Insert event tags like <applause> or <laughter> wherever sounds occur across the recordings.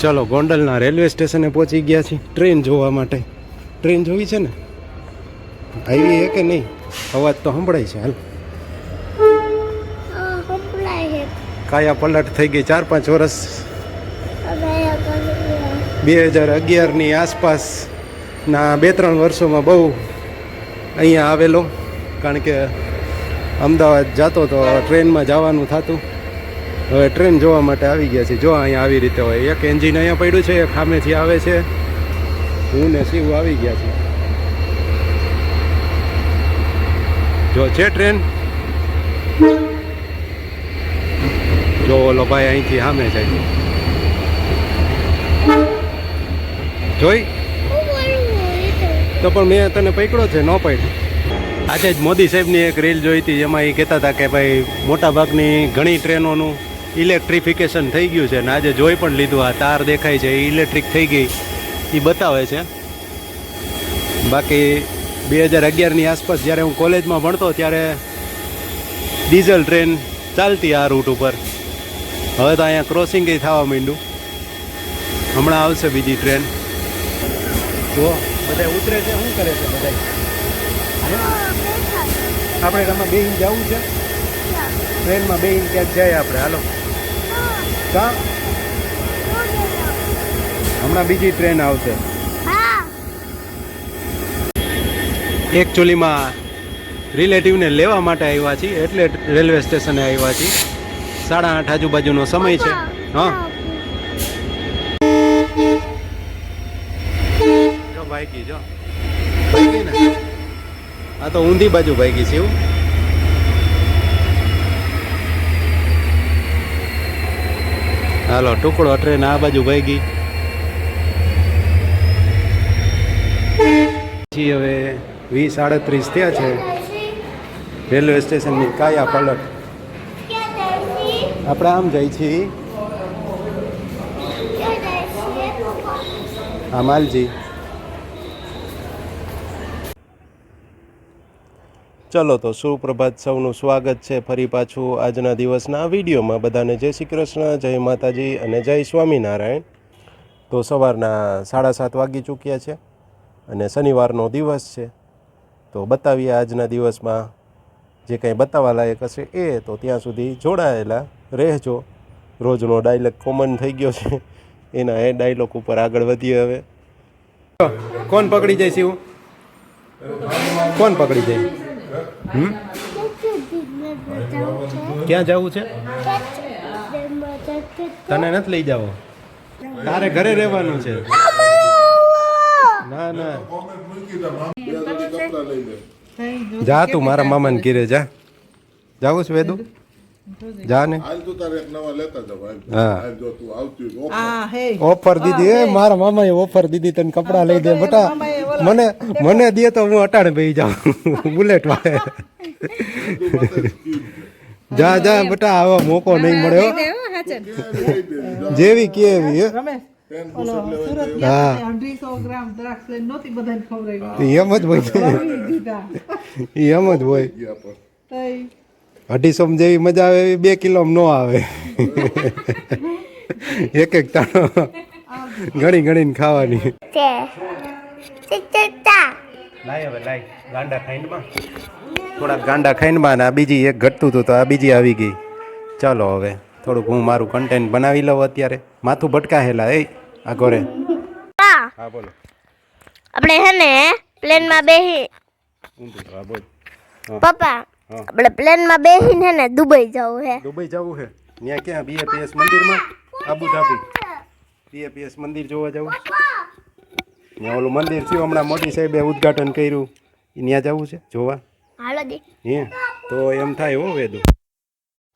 ચલો ગોંડલના રેલવે સ્ટેશને પહોંચી ગયા છીએ. ટ્રેન જોવા માટે. ટ્રેન જોવી છે ને? આવી હે કે નહીં? અવાજ તો સંભળાય છે હાલ. કાયા પલટ થઈ ગઈ ચાર પાંચ વર્ષ બે હજાર અગિયારની આસપાસના બે ત્રણ વર્ષોમાં બહુ અહીંયા આવેલો. કારણ કે અમદાવાદ જતો તો ટ્રેનમાં જવાનું થતું. હવે ટ્રેન જોવા માટે આવી ગયા છે. જો અહીંયા આવી રીતે હોય. એક એન્જિન અહીંયા પડ્યું છે, એક સામેથી આવે છે. હું ને શિવ આવી ગયા છે. જો છે ટ્રેન? જો ઓલો ભાઈ અહીંથી સામે જાય. જોઈ? તો પણ મેં તને પકડ્યો છે, ન પડ્યો આજે જ મોદી સાહેબની એક રીલ જોઈ હતી. જેમાં એ કહેતા હતા કે ભાઈ મોટાભાગની ઘણી ટ્રેનોનું ઇલેક્ટ્રિફિકેશન થઈ ગયું છે ને આજે જોઈ પણ લીધું આ તાર દેખાય છે એ ઇલેક્ટ્રિક થઈ ગઈ. એ બતાવે છે. બાકી બે હજાર અગિયારની આસપાસ જ્યારે હું કોલેજમાં ભણતો ત્યારે ડીઝલ ટ્રેન ચાલતી આ રૂટ ઉપર. હવે તો અહીંયા ક્રોસિંગ થવા માંડ્યું. હમણાં આવશે બીજી ટ્રેન. જો બધા ઉતરે છે શું કરે છે બધા આપણે આમાં બે જવું છે? ટ્રેનમાં બે ક્યાંક જાય આપણે હાલો. કા? હમણાં બીજી ટ્રેન આવશે. એકચ્યુઅલીમાં રિલેટિવને લેવા માટે આવ્યા છીએ, એટલે રેલવે સ્ટેશને આવ્યા છીએ. સાડા આઠ આજુબાજુનો સમય છે. હા. ભાઈકી, જો. આ તો ઊંધી બાજુ ભાઈકી છે એવું. હાલો, ટુકડો ટ્રેન આ બાજુ ભાઈ ગઈ પછી હવે વીસ આડત્રીસ થયા છે. રેલવે સ્ટેશનની કાયા પલટ. આપણે આમ જાય છીએ. આ માલજી. ચલો તો સુપ્રભાત સૌનું સ્વાગત છે ફરી પાછું આજના દિવસના વિડીયોમાં. બધાને જય શ્રી કૃષ્ણ, જય માતાજી અને જય સ્વામિનારાયણ. તો સવારના સાડા સાત વાગી ચૂક્યા છે અને શનિવારનો દિવસ છે. તો બતાવીએ આજના દિવસમાં જે કંઈ બતાવવા લાયક હશે એ. તો ત્યાં સુધી જોડાયેલા રહેજો. રોજનો ડાયલોગ કોમન થઈ ગયો છે. એના એ ડાયલોગ ઉપર આગળ વધીએ હવે. કોણ પકડી જાય શિવ? કોણ પકડી જાય? ક્યાં જવું છે? તને નથી લઈ જાવો તારે ઘરે રહેવાનું છે. ના ના. જા તું, મારા મામાને ઘીરે જા. જાવું છે વેદુ? જા ને હાલ તું તારે એક નવા લેતા જાવ હાલ. હા. હાલ જો તું આવતી હોય તો આ હે. ઓફર દીધી એ મારા મામાએ ઓફર દીધી તને કપડા લઈ દે. બટા મને મને દે તો હું અટાણે બેસી જાઉં. <laughs> બુલેટ વાળે. જા જા બટા આવો મોકો નહીં મળ્યો. જેવી કે એવી હે. રમેશ પેન ઓલો સુરત હા. ગયા અઢીસો ગ્રામ દ્રાક્ષ લઈને નહોતી બધાને ખવડાવી. એમ જ હોય. એમ જ હોય. પણ જેવી મજા આવે એવી બે કિલો ન આવે. એક એક તાણો ઘણી ઘણીને ખાવાની. થોડાક ગાંડા ખાઈનમાં આ બીજી એક ઘટતું હતું તો આ બીજી આવી ગઈ. ચાલો હવે થોડુંક હું મારું કન્ટેન્ટ બનાવી લઉં અત્યારે. માથું ભટકાહેલા એ આ ઘરે. હા. બોલો. આપણે હે ને પ્લેનમાં બેહી ઊંધું હા બોલ. પપ્પા. આપણે પ્લેનમાં બેસીને હે ને દુબઈ જવું હે દુબઈ જવું છે? ત્યાં ક્યાં? બીએપીએસ મંદિરમાં? આબુધાબી. બીએપીએસ મંદિર જોવા જવું ત્યાં ઓલું મંદિર થયું હમણાં મોટી સાહેબે ઉદ્ઘાટન કર્યું. ત્યાં જવું છે? જોવા? હાલો દી. હે? તો એમ થાય હો વેદુ.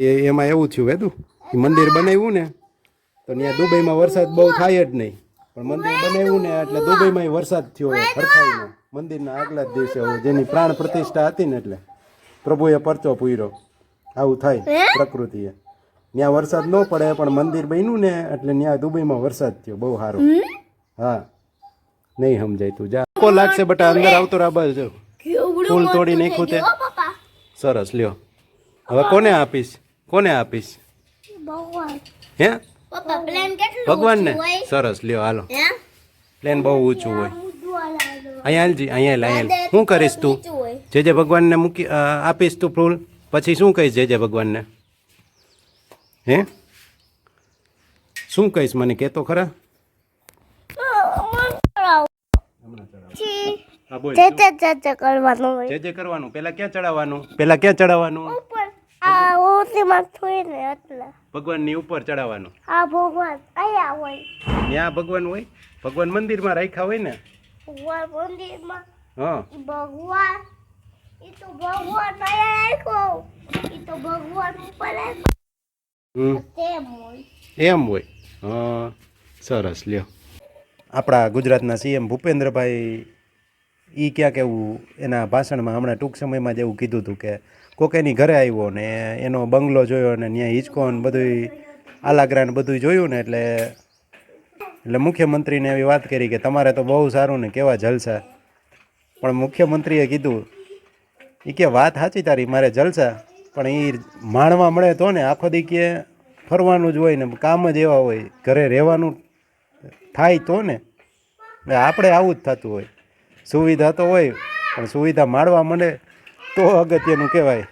એ એમાં એવું થયું વેદુ એ મંદિર બનાવ્યું ને તો ત્યાં દુબઈમાં વરસાદ બહુ થાય જ નહીં. પણ મંદિર બનાવ્યું ને એટલે દુબઈમાં વરસાદ થયો હરખાઈનો મંદિરના આગલા જ દિવસે જેની પ્રાણ પ્રતિષ્ઠા હતી ને એટલે. પ્રભુએ પરચો પૂર્યો. આવું થાય પ્રકૃતિએ. ત્યાં વરસાદ ન પડે પણ મંદિર બન્યું ને એટલે ત્યાં દુબઈમાં વરસાદ થયો. બહુ સારો. હા. નહીં સમજાય તું. જા. કો લાગશે બટા અંદર આવતો રાબર જો ફૂલ તોડી નાખ્યું તે. સરસ લ્યો. હવે કોને આપીશ? કોને આપીશ? ભગવાન. હે? ભગવાનને? સરસ લ્યો હાલો. પ્લેન બહુ ઊંચું હોય. અહીંયા હાલજી અહીંયા હાલ, અહીંયા. શું કરીશ તું. જે જે ભગવાનને મૂકી આપીશ તું ફૂલ. પછી શું કહીશ જે જે ભગવાનને? હે? શું કહીશ મને કહેતો ખરા. જે જે કરવાનું જે જે કરવાનું. પેલા ક્યાં ચડાવવાનું? પેલા ક્યાં ચડાવવાનું? એટલે. ભગવાનની ઉપર ચડાવવાનું. આ ભગવાન હોય. ત્યાં ભગવાન હોય? ભગવાન મંદિરમાં રાખ્યા હોય ને? ભગવાન મંદિરમાં. હા. ભગવાન ઈ તો ભગવાન રાખ્યો. ઈ તો ભગવાન ઉપર રાખ્યો. હમ. તેમ હોય. એમ હોય. હા સરસ લ્યો. આપણા ગુજરાતના સીએમ ભૂપેન્દ્રભાઈ એ ક્યાંક એવું એના ભાષણમાં હમણાં ટૂંક સમયમાં જ એવું કીધું હતું કે કોક એની ઘરે આવ્યો ને એનો બંગલો જોયો ને ત્યાં હિંચકો ને બધું આલાગ્રા ને બધું જોયું ને એટલે એટલે મુખ્યમંત્રીને એવી વાત કરી કે તમારે તો બહુ સારું ને કેવા જલસા. પણ મુખ્યમંત્રીએ કીધું એ કે વાત સાચી તારી મારે જલસા. પણ એ માણવા મળે તો ને આખો દી કે ફરવાનું જ હોય ને કામ જ એવા હોય ઘરે રહેવાનું થાય તો ને. આપણે આવું જ થતું હોય. સુવિધા તો હોય પણ સુવિધા માણવા મળે તો અગત્યનું કહેવાય.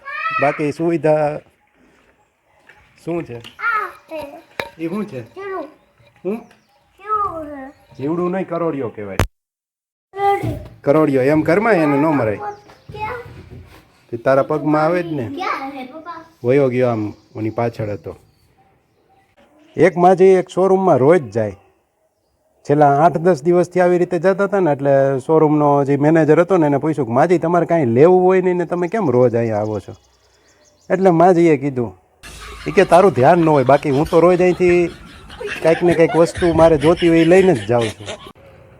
બાકી સુવિધા શું છે? એ શું છે? શું જીવડું નહીં કરોડિયો કહેવાય. કરોડિયો એમ ઘરમાં એને ન મરાય. તે તારા પગમાં આવે જ ને? વયો ગયો આમ ઓની પાછળ હતો. એક માજી એક શોરૂમમાં રોજ જાય. છેલ્લા આઠ દસ દિવસથી આવી રીતે જતા હતા ને એટલે શોરૂમનો જે મેનેજર હતો ને એને પૂછ્યું કે માજી તમારે કાંઈ લેવું હોય નહીં ને તમે કેમ રોજ અહીંયા આવો છો? એટલે માજીએ કીધું એ કે તારું ધ્યાન ન હોય બાકી હું તો રોજ અહીંથી કાંઈક ને કંઈક વસ્તુ મારે જોતી હોય એ લઈને જ જાઉં છું.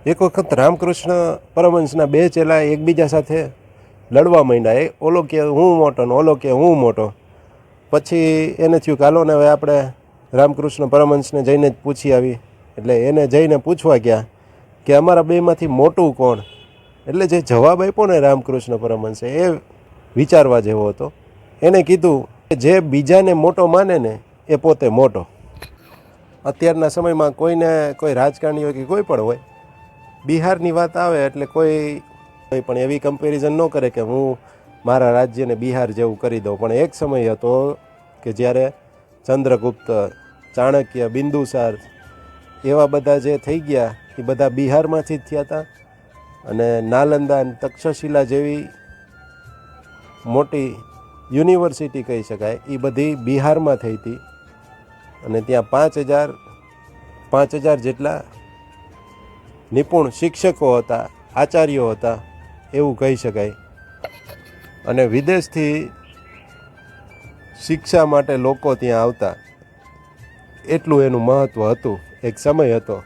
એક વખત રામકૃષ્ણ પરમહંસના બે ચેલા એકબીજા સાથે લડવા માંડ્યા. એ ઓલો કે, હું મોટો ને ઓલો કે, હું મોટો. પછી એને થયું કે, હાલો ને હવે આપણે રામકૃષ્ણ પરમહંસને જઈને જ પૂછી આવી. એટલે એને જઈને પૂછવા ગયા કે, અમારા બેમાંથી મોટું કોણ? એટલે જે જવાબ આપ્યો ને રામકૃષ્ણ પરમહંસે, એ વિચારવા જેવો હતો. એને કીધું કે, જે બીજાને મોટો માને ને, એ પોતે મોટો. અત્યારના સમયમાં કોઈને કોઈ રાજકારણી હોય કે કોઈ પણ હોય, બિહારની વાત આવે એટલે કોઈ કોઈ પણ એવી કમ્પેરિઝન ન કરે કે હું મારા રાજ્યને બિહાર જેવું કરી દઉં. પણ એક સમય હતો કે જ્યારે ચંદ્રગુપ્ત, ચાણક્ય, બિંદુસાર એવા બધા જે થઈ ગયા, એ બધા બિહારમાંથી જ થયા હતા. અને નાલંદા અને તક્ષશિલા જેવી મોટી યુનિવર્સિટી કહી શકાય, એ બધી બિહારમાં થઈ હતી. અને ત્યાં પાંચ હજાર પાંચ હજાર જેટલા નિપુણ શિક્ષકો હતા, આચાર્યો હતા. એવું કહી શકાય. અને વિદેશથી શિક્ષા માટે લોકો ત્યાં આવતા. એટલું એનું મહત્ત્વ હતું. એક સમય હતો.